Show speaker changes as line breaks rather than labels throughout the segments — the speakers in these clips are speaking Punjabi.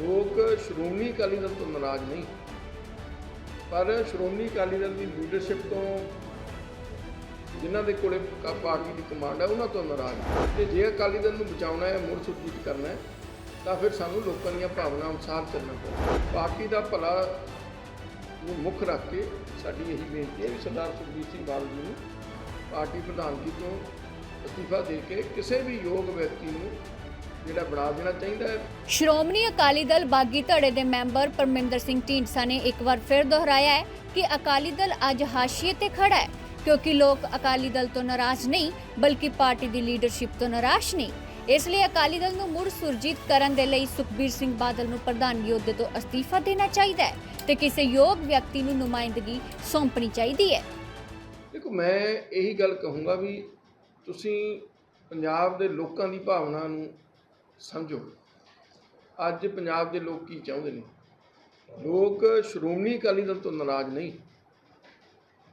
ਲੋਕ ਸ਼੍ਰੋਮਣੀ ਅਕਾਲੀ ਦਲ ਤੋਂ ਨਾਰਾਜ਼ ਨਹੀਂ ਪਰ ਸ਼੍ਰੋਮਣੀ ਅਕਾਲੀ ਦਲ ਦੀ ਲੀਡਰਸ਼ਿਪ ਤੋਂ ਜਿਨ੍ਹਾਂ ਦੇ ਕੋਲੇ ਕ- ਪਾਰਟੀ ਦੀ ਕਮਾਂਡ ਹੈ, ਉਹਨਾਂ ਤੋਂ ਨਾਰਾਜ਼ ਨੇ। ਤੇ ਜੇ ਅਕਾਲੀ ਦਲ ਨੂੰ ਬਚਾਉਣਾ ਹੈ, ਮੁੜ ਸੁਰਜੀਤ ਕਰਨਾ ਹੈ, ਤਾਂ ਫਿਰ ਸਾਨੂੰ ਲੋਕਾਂ ਦੀਆਂ ਭਾਵਨਾ ਅਨੁਸਾਰ ਚੱਲਣਾ ਪਵੇਗਾ ਪਾਰਟੀ ਦਾ ਭਲਾ ਨੂੰ ਮੁੱਖ ਰੱਖ ਕੇ ਸਾਡੀ ਇਹੀ ਬੇਨਤੀ ਹੈ ਵੀ ਸਰਦਾਰ ਸੁਖਬੀਰ ਸਿੰਘ ਬਾਦਲ ਜੀ ਨੂੰ ਪਾਰਟੀ ਪ੍ਰਧਾਨਗੀ ਤੋਂ ਅਸਤੀਫਾ ਦੇ ਕੇ ਕਿਸੇ ਵੀ ਯੋਗ ਵਿਅਕਤੀ ਨੂੰ ਜਿਹੜਾ ਬਣਾ ਦੇਣਾ ਚਾਹੀਦਾ ਹੈ।
ਸ਼੍ਰੋਮਣੀ ਅਕਾਲੀ ਦਲ ਬਾਗੀ ਧੜੇ ਦੇ ਮੈਂਬਰ ਪਰਮਿੰਦਰ ਸਿੰਘ ਢੀਂਡਸਾ ਨੇ ਇੱਕ ਵਾਰ ਫਿਰ ਦੁਹਰਾਇਆ ਹੈ ਕਿ ਅਕਾਲੀ ਦਲ ਅੱਜ ਹਾਸ਼ੀਏ ਤੇ ਖੜਾ ਹੈ ਕਿਉਂਕਿ ਲੋਕ ਅਕਾਲੀ ਦਲ ਤੋਂ ਨਾਰਾਜ਼ ਨਹੀਂ ਬਲਕਿ ਪਾਰਟੀ ਦੀ ਲੀਡਰਸ਼ਿਪ ਤੋਂ ਨਿਰਾਸ਼ ਨੇ ਇਸ ਲਈ ਅਕਾਲੀ ਦਲ ਨੂੰ ਮੁੜ ਸੁਰਜੀਤ ਕਰਨ ਦੇ ਲਈ ਸੁਖਬੀਰ ਸਿੰਘ ਬਾਦਲ ਨੂੰ ਪ੍ਰਧਾਨਗੀ ਅਹੁਦੇ ਤੋਂ ਅਸਤੀਫਾ ਦੇਣਾ ਚਾਹੀਦਾ ਹੈ ਤੇ ਕਿਸੇ ਯੋਗ ਵਿਅਕਤੀ ਨੂੰ ਨੁਮਾਇੰਦਗੀ ਸੌਂਪਣੀ ਚਾਹੀਦੀ ਹੈ।
ਦੇਖੋ ਮੈਂ ਇਹੀ ਗੱਲ ਕਹੂੰਗਾ ਵੀ ਤੁਸੀਂ ਪੰਜਾਬ ਦੇ ਲੋਕਾਂ ਦੀ ਭਾਵਨਾ ਨੂੰ ਸਮਝੋ। ਅੱਜ ਪੰਜਾਬ ਦੇ ਲੋਕ ਕੀ ਚਾਹੁੰਦੇ ਨੇ? ਲੋਕ ਸ਼੍ਰੋਮਣੀ ਅਕਾਲੀ ਦਲ ਤੋਂ ਨਾਰਾਜ਼ ਨਹੀਂ।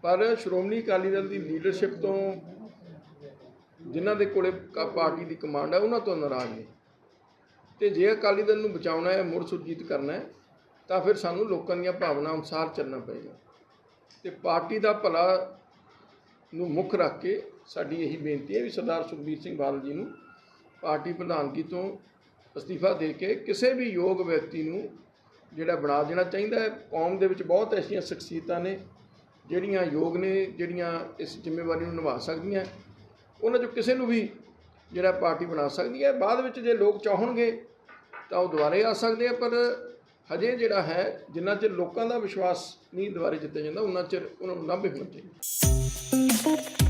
ਪਰ ਸ਼੍ਰੋਮਣੀ ਅਕਾਲੀ ਦਲ ਦੀ ਲੀਡਰਸ਼ਿਪ ਤੋਂ ਜਿਨ੍ਹਾਂ ਦੇ ਕੋਲੇ ਕ- ਪਾਰਟੀ ਦੀ ਕਮਾਂਡ ਹੈ, ਉਹਨਾਂ ਤੋਂ ਨਾਰਾਜ਼ ਨੇ। ਤੇ ਜੇ ਅਕਾਲੀ ਦਲ ਨੂੰ ਬਚਾਉਣਾ ਹੈ, ਮੁੜ ਸੁਰਜੀਤ ਕਰਨਾ ਹੈ, ਤਾਂ ਫਿਰ ਸਾਨੂੰ ਲੋਕਾਂ ਦੀਆਂ ਭਾਵਨਾ ਅਨੁਸਾਰ ਚੱਲਣਾ ਪਏਗਾ। ਤੇ ਪਾਰਟੀ ਦਾ ਭਲਾ ਨੂੰ ਮੁੱਖ ਰੱਖ ਕੇ ਸਾਡੀ ਇਹੀ ਬੇਨਤੀ ਹੈ ਵੀ ਸਰਦਾਰ ਸੁਖਬੀਰ ਸਿੰਘ ਬਾਦਲ ਜੀ ਨੂੰ ਪਾਰਟੀ ਪ੍ਰਧਾਨਗੀ ਤੋਂ ਅਸਤੀਫਾ ਦੇ ਕੇ ਕਿਸੇ ਵੀ ਯੋਗ ਵਿਅਕਤੀ ਨੂੰ ਜਿਹੜਾ ਬਣਾ ਦੇਣਾ ਚਾਹੀਦਾ ਹੈ। ਕੌਮ ਦੇ ਵਿੱਚ ਬਹੁਤ ਐਸੀਆਂ ਸ਼ਖਸੀਅਤਾਂ ਨੇ, ਜਿਹੜੀਆਂ ਯੋਗ ਨੇ, ਜਿਹੜੀਆਂ ਇਸ ਜ਼ਿੰਮੇਵਾਰੀ ਨੂੰ ਨਿਭਾ ਸਕਦੀਆਂ। ਉਹਨਾਂ 'ਚੋਂ ਕਿਸੇ ਨੂੰ ਵੀ ਜਿਹੜਾ ਪਾਰਟੀ ਬਣਾ ਸਕਦੀ ਹੈ। ਬਾਅਦ ਵਿੱਚ ਜੇ ਲੋਕ ਚਾਹਣਗੇ ਤਾਂ ਉਹ ਦੁਬਾਰੇ ਆ ਸਕਦੇ ਆ, ਪਰ ਹਜੇ ਜਿਹੜਾ ਹੈ, ਜਿੰਨਾ ਚਿਰ ਲੋਕਾਂ ਦਾ ਵਿਸ਼ਵਾਸ ਨਹੀਂ ਦੁਬਾਰੇ ਜਿੱਤਿਆ ਜਾਂਦਾ ਉਹਨਾਂ ਚਿਰ ਉਹਨਾਂ ਨੂੰ ਲਾਂਭੇ ਹੋਣਾ ਚਾਹੀਦਾ।